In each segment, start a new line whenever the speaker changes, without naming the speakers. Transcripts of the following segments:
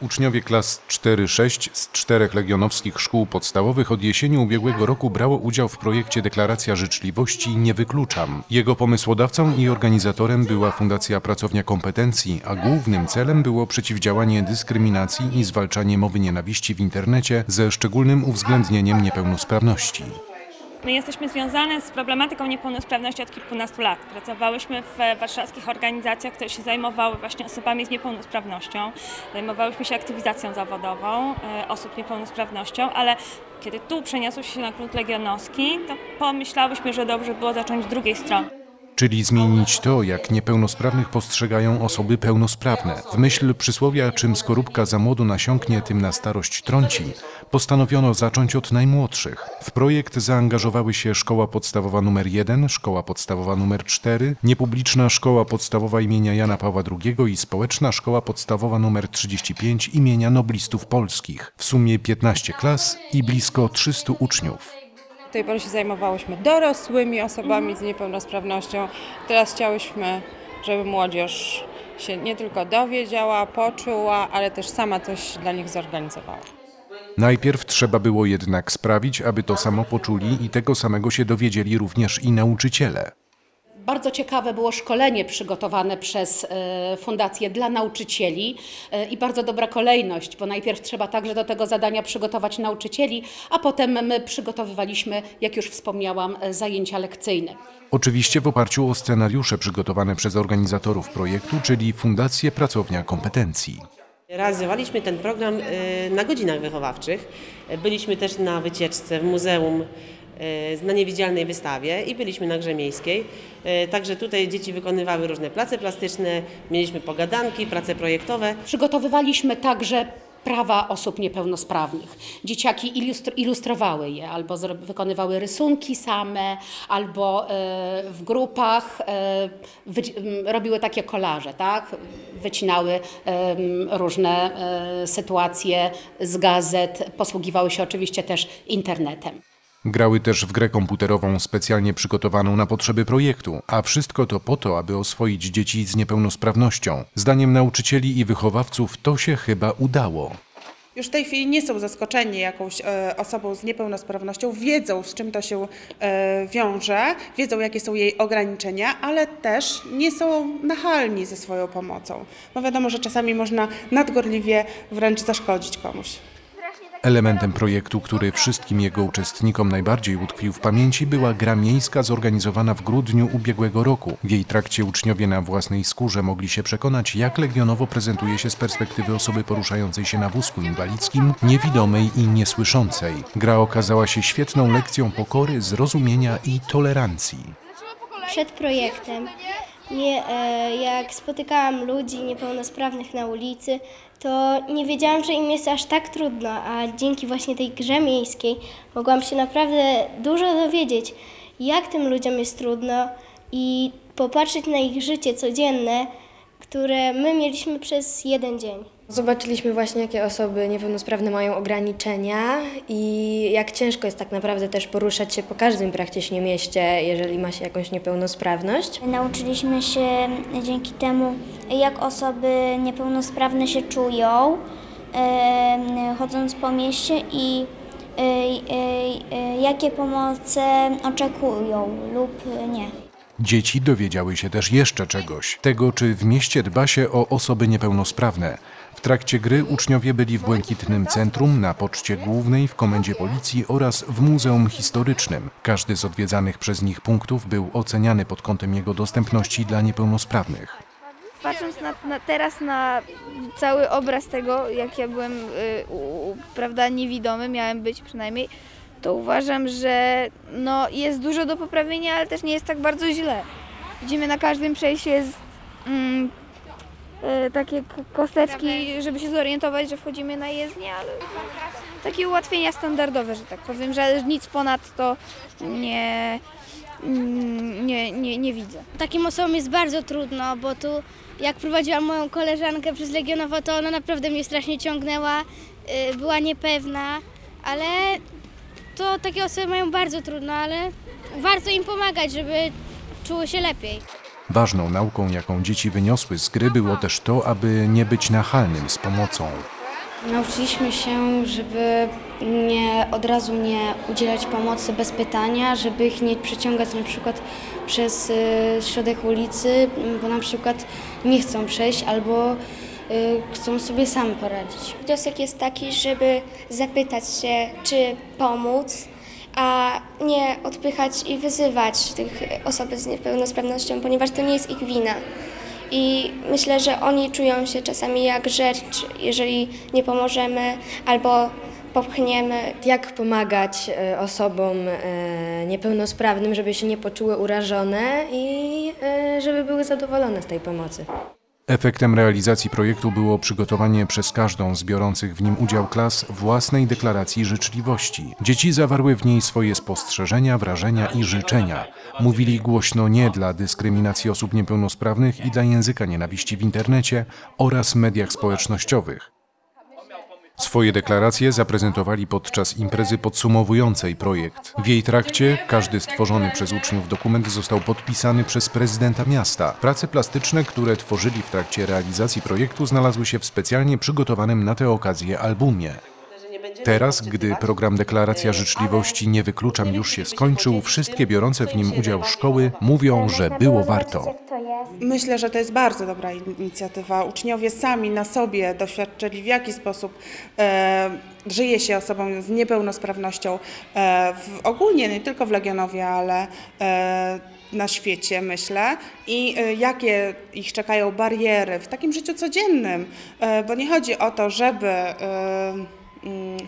Uczniowie klas 4-6 z czterech legionowskich szkół podstawowych od jesieni ubiegłego roku brało udział w projekcie Deklaracja Życzliwości Nie Wykluczam. Jego pomysłodawcą i organizatorem była Fundacja Pracownia Kompetencji, a głównym celem było przeciwdziałanie dyskryminacji i zwalczanie mowy nienawiści w internecie ze szczególnym uwzględnieniem niepełnosprawności.
My jesteśmy związane z problematyką niepełnosprawności od kilkunastu lat. Pracowałyśmy w warszawskich organizacjach, które się zajmowały właśnie osobami z niepełnosprawnością. Zajmowałyśmy się aktywizacją zawodową e, osób z niepełnosprawnością, ale kiedy tu przeniosło się na grunt legionowski, to pomyślałyśmy, że dobrze było zacząć z drugiej strony
czyli zmienić to, jak niepełnosprawnych postrzegają osoby pełnosprawne. W myśl przysłowia, czym skorupka za młodu nasiąknie, tym na starość trąci, postanowiono zacząć od najmłodszych. W projekt zaangażowały się Szkoła Podstawowa nr 1, Szkoła Podstawowa nr 4, Niepubliczna Szkoła Podstawowa imienia Jana Pawła II i Społeczna Szkoła Podstawowa nr 35 imienia Noblistów Polskich. W sumie 15 klas i blisko 300 uczniów
tej pory się zajmowałyśmy dorosłymi osobami z niepełnosprawnością. Teraz chciałyśmy, żeby młodzież się nie tylko dowiedziała, poczuła, ale też sama coś dla nich zorganizowała.
Najpierw trzeba było jednak sprawić, aby to samo poczuli i tego samego się dowiedzieli również i nauczyciele.
Bardzo ciekawe było szkolenie przygotowane przez e, Fundację dla nauczycieli e, i bardzo dobra kolejność, bo najpierw trzeba także do tego zadania przygotować nauczycieli, a potem my przygotowywaliśmy, jak już wspomniałam, e, zajęcia lekcyjne.
Oczywiście w oparciu o scenariusze przygotowane przez organizatorów projektu, czyli Fundację Pracownia Kompetencji.
Realizowaliśmy ten program na godzinach wychowawczych. Byliśmy też na wycieczce w muzeum na niewidzialnej wystawie i byliśmy na Grze Miejskiej. E, także tutaj dzieci wykonywały różne prace plastyczne, mieliśmy pogadanki, prace projektowe.
Przygotowywaliśmy także prawa osób niepełnosprawnych. Dzieciaki ilustrowały je, albo wykonywały rysunki same, albo e, w grupach e, robiły takie kolaże, tak? wycinały różne sytuacje z gazet, posługiwały się oczywiście też internetem.
Grały też w grę komputerową specjalnie przygotowaną na potrzeby projektu, a wszystko to po to, aby oswoić dzieci z niepełnosprawnością. Zdaniem nauczycieli i wychowawców to się chyba udało.
Już w tej chwili nie są zaskoczeni jakąś e, osobą z niepełnosprawnością, wiedzą z czym to się e, wiąże, wiedzą jakie są jej ograniczenia, ale też nie są nachalni ze swoją pomocą. Bo wiadomo, że czasami można nadgorliwie wręcz zaszkodzić komuś.
Elementem projektu, który wszystkim jego uczestnikom najbardziej utkwił w pamięci, była gra miejska zorganizowana w grudniu ubiegłego roku. W jej trakcie uczniowie na własnej skórze mogli się przekonać, jak legionowo prezentuje się z perspektywy osoby poruszającej się na wózku inwalidzkim, niewidomej i niesłyszącej. Gra okazała się świetną lekcją pokory, zrozumienia i tolerancji.
Przed projektem nie, e, jak spotykałam ludzi niepełnosprawnych na ulicy, to nie wiedziałam, że im jest aż tak trudno, a dzięki właśnie tej grze miejskiej mogłam się naprawdę dużo dowiedzieć, jak tym ludziom jest trudno i popatrzeć na ich życie codzienne, które my mieliśmy przez jeden dzień.
Zobaczyliśmy właśnie, jakie osoby niepełnosprawne mają ograniczenia i jak ciężko jest tak naprawdę też poruszać się po każdym praktycznie mieście, jeżeli ma się jakąś niepełnosprawność.
Nauczyliśmy się dzięki temu, jak osoby niepełnosprawne się czują, chodząc po mieście i jakie pomoce oczekują lub nie.
Dzieci dowiedziały się też jeszcze czegoś, tego czy w mieście dba się o osoby niepełnosprawne. W trakcie gry uczniowie byli w Błękitnym Centrum, na Poczcie Głównej, w Komendzie Policji oraz w Muzeum Historycznym. Każdy z odwiedzanych przez nich punktów był oceniany pod kątem jego dostępności dla niepełnosprawnych.
Patrząc na, na teraz na cały obraz tego, jak ja byłem y, u, prawda, niewidomy, miałem być przynajmniej, to uważam, że no, jest dużo do poprawienia, ale też nie jest tak bardzo źle. Widzimy na każdym przejściu jest mm, e, takie kosteczki, żeby się zorientować, że wchodzimy na jezdnię, ale takie ułatwienia standardowe, że tak powiem, że nic ponad to nie, mm, nie, nie, nie widzę.
Takim osobom jest bardzo trudno, bo tu jak prowadziłam moją koleżankę przez Legionowo, to ona naprawdę mnie strasznie ciągnęła, y, była niepewna, ale to takie osoby mają bardzo trudno, ale warto im pomagać, żeby czuły się lepiej.
Ważną nauką, jaką dzieci wyniosły z gry, było też to, aby nie być nachalnym z pomocą.
Nauczyliśmy się, żeby nie od razu nie udzielać pomocy bez pytania, żeby ich nie przeciągać na przykład przez y, środek ulicy, bo na przykład nie chcą przejść albo chcą sobie sami poradzić.
Wniosek jest taki, żeby zapytać się, czy pomóc, a nie odpychać i wyzywać tych osoby z niepełnosprawnością, ponieważ to nie jest ich wina. I myślę, że oni czują się czasami jak rzecz, jeżeli nie pomożemy albo popchniemy.
Jak pomagać y, osobom y, niepełnosprawnym, żeby się nie poczuły urażone i y, żeby były zadowolone z tej pomocy.
Efektem realizacji projektu było przygotowanie przez każdą z biorących w nim udział klas własnej deklaracji życzliwości. Dzieci zawarły w niej swoje spostrzeżenia, wrażenia i życzenia. Mówili głośno nie dla dyskryminacji osób niepełnosprawnych i dla języka nienawiści w internecie oraz mediach społecznościowych. Swoje deklaracje zaprezentowali podczas imprezy podsumowującej projekt. W jej trakcie każdy stworzony przez uczniów dokument został podpisany przez prezydenta miasta. Prace plastyczne, które tworzyli w trakcie realizacji projektu, znalazły się w specjalnie przygotowanym na tę okazję albumie. Teraz, gdy program Deklaracja Życzliwości Nie Wykluczam już się skończył, wszystkie biorące w nim udział szkoły mówią, że było warto.
Myślę, że to jest bardzo dobra inicjatywa. Uczniowie sami na sobie doświadczyli, w jaki sposób e, żyje się osobom z niepełnosprawnością e, w, ogólnie, nie tylko w Legionowie, ale e, na świecie, myślę, i e, jakie ich czekają bariery w takim życiu codziennym, e, bo nie chodzi o to, żeby e,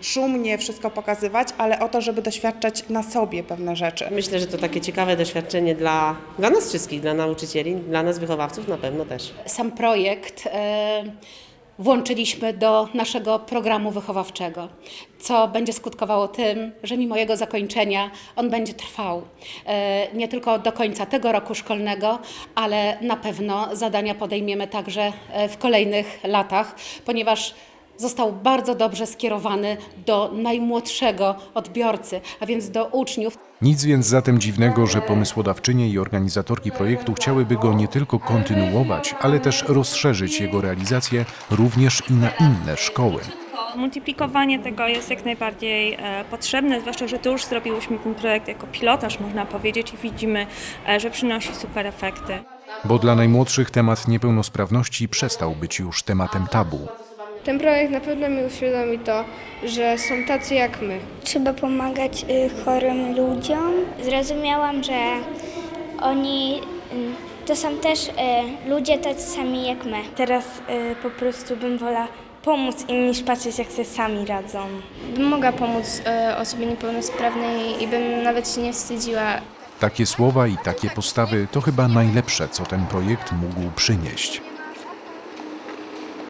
szumnie wszystko pokazywać, ale o to, żeby doświadczać na sobie pewne rzeczy.
Myślę, że to takie ciekawe doświadczenie dla, dla nas wszystkich, dla nauczycieli, dla nas wychowawców na pewno też.
Sam projekt e, włączyliśmy do naszego programu wychowawczego, co będzie skutkowało tym, że mimo jego zakończenia on będzie trwał e, nie tylko do końca tego roku szkolnego, ale na pewno zadania podejmiemy także e, w kolejnych latach, ponieważ został bardzo dobrze skierowany do najmłodszego odbiorcy, a więc do uczniów.
Nic więc zatem dziwnego, że pomysłodawczynie i organizatorki projektu chciałyby go nie tylko kontynuować, ale też rozszerzyć jego realizację również i na inne szkoły.
Multiplikowanie tego jest jak najbardziej e, potrzebne, zwłaszcza, że tu już zrobiłyśmy ten projekt jako pilotaż, można powiedzieć, i widzimy, e, że przynosi super efekty.
Bo dla najmłodszych temat niepełnosprawności przestał być już tematem tabu.
Ten projekt na pewno mi uświadomi to, że są tacy jak my.
Trzeba pomagać y, chorym ludziom. Zrozumiałam, że oni y, to są też y, ludzie tacy sami jak my.
Teraz po prostu bym wolała pomóc im niż patrzeć jak sobie sami radzą.
Bym mogła pomóc osobie niepełnosprawnej i bym nawet się nie wstydziła.
Takie słowa i takie postawy to chyba najlepsze, co ten projekt mógł przynieść.